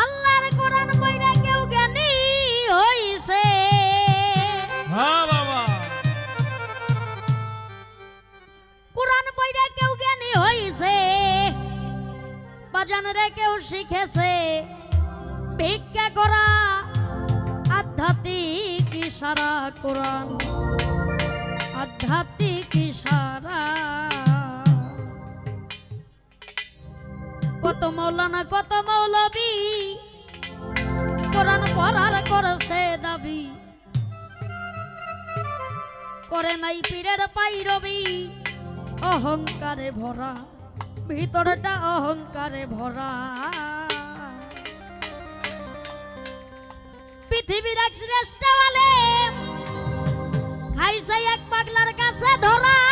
আল্লাহর কোরআন বইরা কেউ জ্ঞানী হইছে। হ্যাঁ বাবা। কোরআন বইরা কেউ জ্ঞানী হইছে। বাজানরে কেউ শিখেছে। ভিক্ষা করা আধ্যাত্মিক ইশারা কোরআন। আধ্যাত্মিক ইশারা কত মৌলানা, কত মৌলবী। কোরআন পড়ার করেছে দাবি। করে নাই পীরের পাইরবি। অহংকারে ভরা, ভিতরটা অহংকারে ভরা। পৃথিবীর এক শ্রেষ্ঠ আলেম, খাইছে এক পাগলার কাছে ধরা।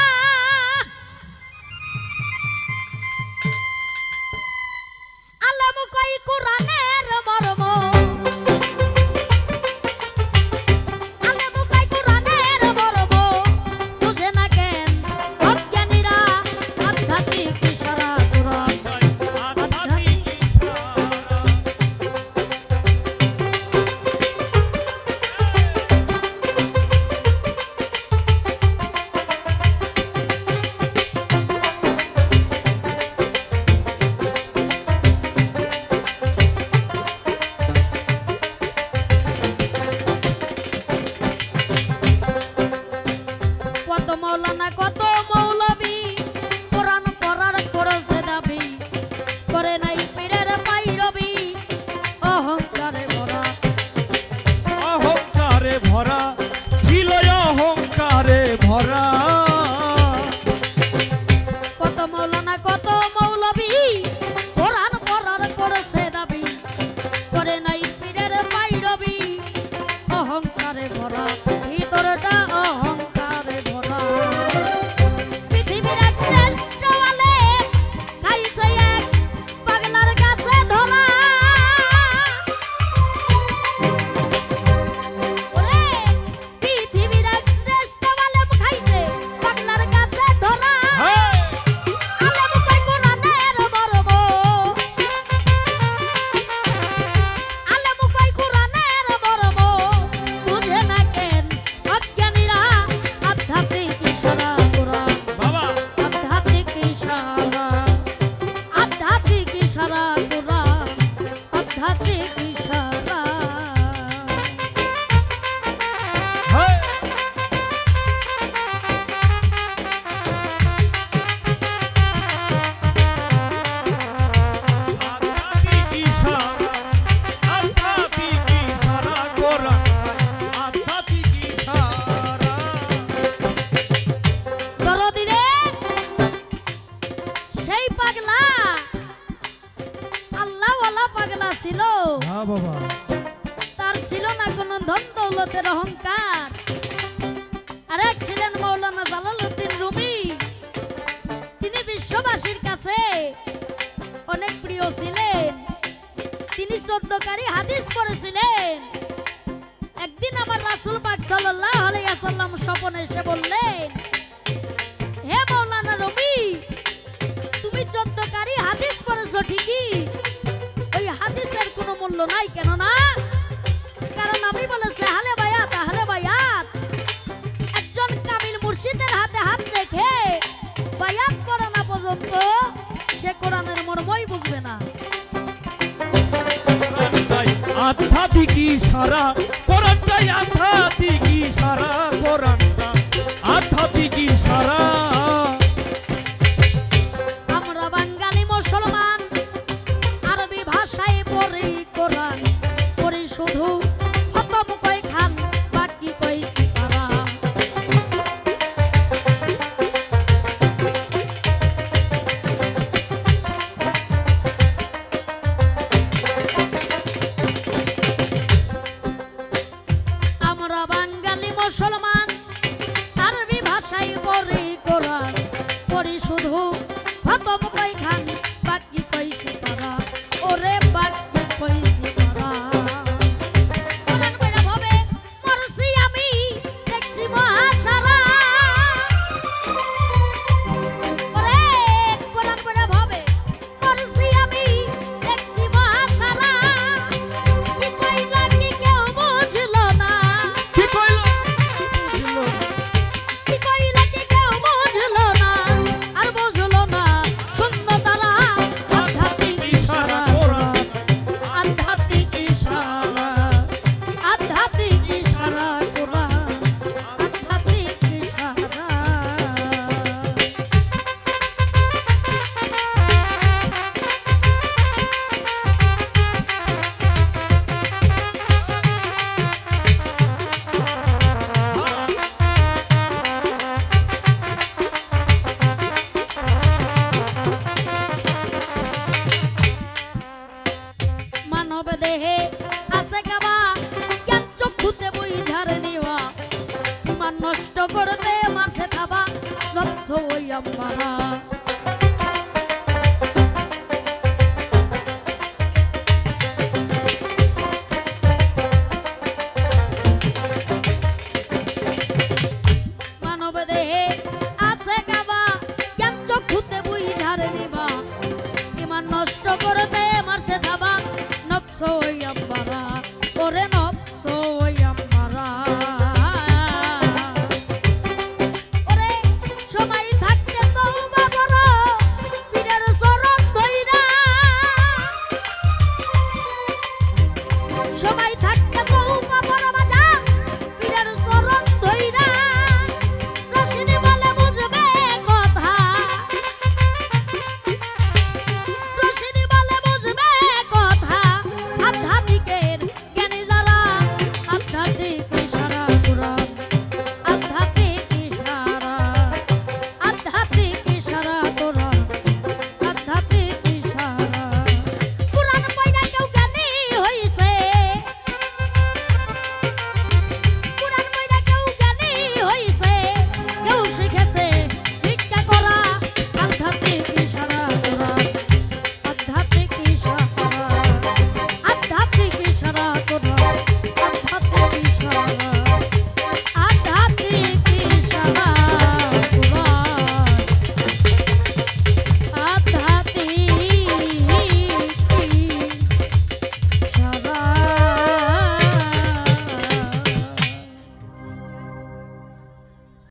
দৌলতের অহংকার। আর এক ছিলেন মৌলানা রুমি। তিনি বিশ্ববাসীর কাছে অনেক প্রিয় ছিলেন। তিনি চোদ্দকারী হাদিস পড়েছিলেন। একদিন আমার রাসুল পাক ওয়াসাল্লাম স্বপনে এসে বললেন, হে মৌলানা রবি তুমি চোদ্দকারী হাদিস পড়েছো ঠিকই। ওই হাদিসের কোনো মূল্য নাই কেন না আধ্যাত্মিক ইশারা মুসলমান সোয়াম্মারা